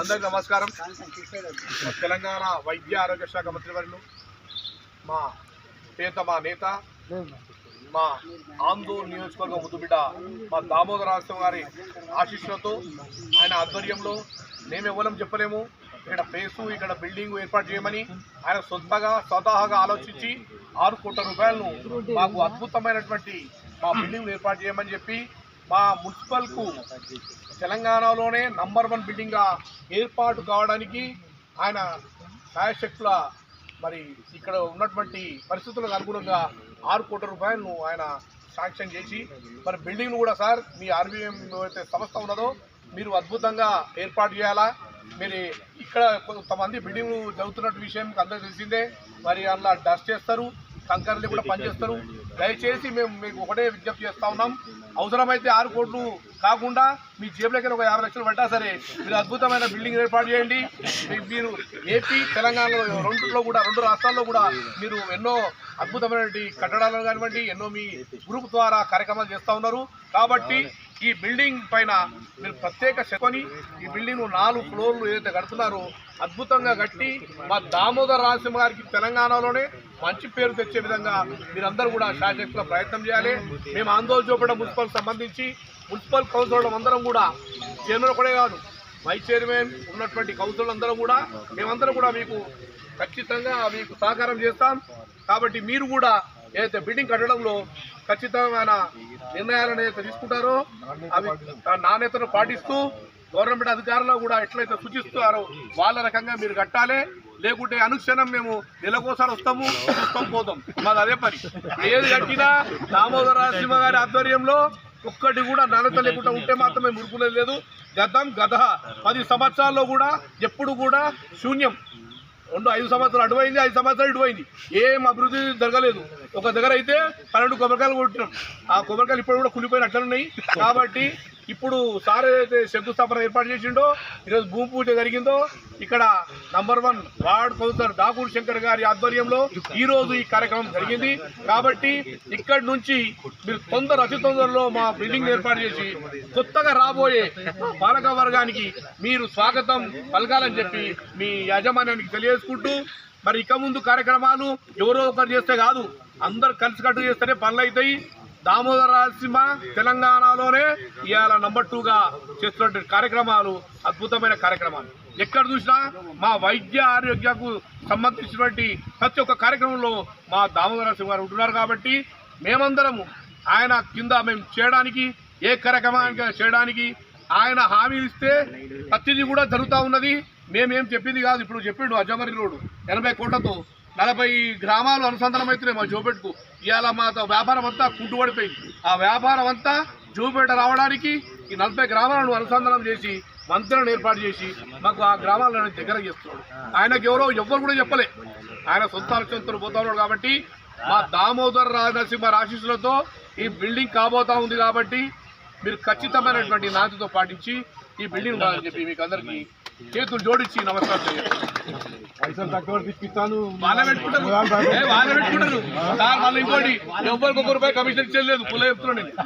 అందరికీ నమస్కారం. తెలంగాణ వైద్య ఆరోగ్య శాఖ మంత్రివర్యులు మా పేత మా నేత మా ఆందోళన నియోజకవర్గ ముద్దుబిడ్డ మా దామోదర రాష్ట్రం గారి ఆశీస్సులతో ఆయన ఆధ్వర్యంలో మేము ఎవరం చెప్పలేము. ఇక్కడ ప్లేసు ఇక్కడ బిల్డింగ్ ఏర్పాటు చేయమని ఆయన సొంతగా స్వతహాగా ఆలోచించి ఆరు కోట్ల రూపాయలను మాకు అద్భుతమైనటువంటి మా బిల్డింగ్ ఏర్పాటు చేయమని చెప్పి మా మున్సిపల్కు తెలంగాణలోనే నంబర్ వన్ బిల్డింగ్గా ఏర్పాటు కావడానికి ఆయన శాయశక్తుల మరి ఇక్కడ ఉన్నటువంటి పరిస్థితులకు అనుగుణంగా ఆరు కోట్ల రూపాయలను ఆయన శాంక్షన్ చేసి మరి బిల్డింగ్ను కూడా సార్ మీ ఆర్బీఎం అయితే సంస్థ ఉన్నదో మీరు అద్భుతంగా ఏర్పాటు చేయాలా? మీరు ఇక్కడ కొంతమంది బిల్డింగ్ చదువుతున్నట్టు విషయం అందరూ తెలిసిందే. మరి అందులో డస్ట్ చేస్తారు కంకర్లు కూడా పనిచేస్తారు. దయచేసి మేము మీకు ఒకటే విజ్ఞప్తి చేస్తా ఉన్నాం. అవసరమైతే ఆరు కోట్లు కాకుండా మీ జేబులకి ఒక యాభై లక్షలు పడ్డా సరే. మీరు అద్భుతమైన బిల్డింగ్ ఏర్పాటు చేయండి. మీరు ఏపీ తెలంగాణలో రెండులో కూడా రెండు రాష్ట్రాల్లో కూడా మీరు ఎన్నో అద్భుతమైనటువంటి కట్టడాలు కానివ్వండి ఎన్నో మీ గ్రూప్ ద్వారా కార్యక్రమాలు చేస్తూ ఉన్నారు. కాబట్టి ఈ బిల్డింగ్ పైన మీరు ప్రత్యేక శకొని ఈ బిల్డింగ్ నాలుగు ఫ్లోర్లు ఏదైతే కడుతున్నారో అద్భుతంగా కట్టి మా దామోదర్ రాజసింహ గారికి తెలంగాణలోనే మంచి పేరు తెచ్చే విధంగా మీరందరూ కూడా శాశ్వత ప్రయత్నం చేయాలి. మేము ఆందోళన చూపడం మున్సిపల్ సంబంధించి మున్సిపల్ కౌన్సిలర్ అందరం కూడా చైర్మన్ కూడా కాదు వైస్ చైర్మన్ ఉన్నటువంటి కౌన్సిలర్ అందరం కూడా మేమందరం కూడా మీకు ఖచ్చితంగా మీకు సహకారం చేస్తాం. కాబట్టి మీరు కూడా ఏదైతే బిల్డింగ్ కట్టడంలో ఖచ్చితమైన నిర్ణయాలను ఏదైతే తీసుకుంటారో. అవి నాణ్యతను పాటిస్తూ గవర్నమెంట్ అధికారులు కూడా ఎట్లయితే సూచిస్తారో వాళ్ళ రకంగా మీరు కట్టాలి. లేకుంటే అనుక్షణం మేము నెలకోసారి వస్తాము చూస్తాం పోతాం మాది అదే పని. ఏది కట్టినా దామోదర నరసింహ గారి ఆధ్వర్యంలో ఒక్కటి కూడా నాణ్యత లేకుండా ఉంటే మాత్రమే మురుకులేదు లేదు. గతం గత పది సంవత్సరాల్లో కూడా ఎప్పుడు కూడా శూన్యం. రెండు ఐదు సంవత్సరాలు అటువైంది ఐదు సంవత్సరాలు ఇటువైంది ఏం అభివృద్ధి జరగలేదు. ఒక దగ్గర అయితే పన్నెండు కొబ్బరికాయలు కొట్టినాం. ఆ కొబ్బరికాయలు ఇప్పుడు కూడా కులిపోయిన అట్లనే ఉన్నాయి. కాబట్టి ఇప్పుడు సార్ ఏదైతే శంకుస్థాపన ఏర్పాటు చేసిండో ఈరోజు భూమి పూజ జరిగిందో ఇక్కడ number one ward councillor Thakur Shankar గారి ఆధ్వర్యంలో ఈరోజు ఈ కార్యక్రమం జరిగింది. కాబట్టి ఇక్కడి నుంచి మీరు తొందర అతి తొందరలో మా బిల్డింగ్ ఏర్పాటు చేసి కొత్తగా రాబోయే పాలక వర్గానికి మీరు స్వాగతం పలకాలని చెప్పి మీ యాజమాన్యానికి తెలియజేసుకుంటూ మరి ఇక ముందు కార్యక్రమాలు ఎవరో ఒకరు చేస్తే కాదు అందరు కలిసికట్టు చేస్తేనే పనులు అవుతాయి దామోదర రాయలసీమ తెలంగాణలోనే ఇవాళ నంబర్ టూగా చేస్తున్నటువంటి కార్యక్రమాలు అద్భుతమైన కార్యక్రమాలు. ఎక్కడ చూసినా మా వైద్య ఆరోగ్యకు సంబంధించినటువంటి ప్రతి ఒక్క కార్యక్రమంలో మా దామోదర సింహ గారు ఉంటున్నారు కాబట్టి మేమందరము ఆయన కింద మేము చేయడానికి ఏ కార్యక్రమానికి చేయడానికి ఆయన హామీలు ఇస్తే ప్రతిదీ కూడా జరుగుతూ ఉన్నది. మేమేం చెప్పింది కాదు. ఇప్పుడు చెప్పిండు అజమరి రోడ్డు ఎనభై కోట్లతో నలభై గ్రామాలు అనుసంధానం అవుతున్నాయి మా జోపేటకు ఇవాళ మా వ్యాపారం అంతా కుంటుపడిపోయింది ఆ వ్యాపారం అంతా జోపేట రావడానికి ఈ నలభై గ్రామాలను అనుసంధానం చేసి మంత్రులను ఏర్పాటు చేసి మాకు ఆ గ్రామాలను దగ్గర చేస్తున్నాడు. ఆయనకు ఎవరో ఎవ్వరు కూడా చెప్పలే. ఆయన సొంత ఆలోచనతో పోతున్నాడు కాబట్టి మా దామోదర్ రాజనరసింహ రాశీసులతో ఈ బిల్డింగ్ కాబోతా ఉంది కాబట్టి మీరు ఖచ్చితమైనటువంటి నాతితో పాటించి ఈ బిల్డింగ్ ఉండాలని చెప్పి మీకు అందరికీ చేతులు జోడించి నమస్కారం చేయాలి పైసలు తక్కువ తెప్పిస్తాను. వాళ్ళే పెట్టుకుంటారు. వాళ్ళే పెట్టుకుంటారు. ఇంకోటి ఎవరికి ఒక రూపాయి కమిషన్ ఇచ్చేది లేదు. పుల్ల చెప్తున్నాను నేను.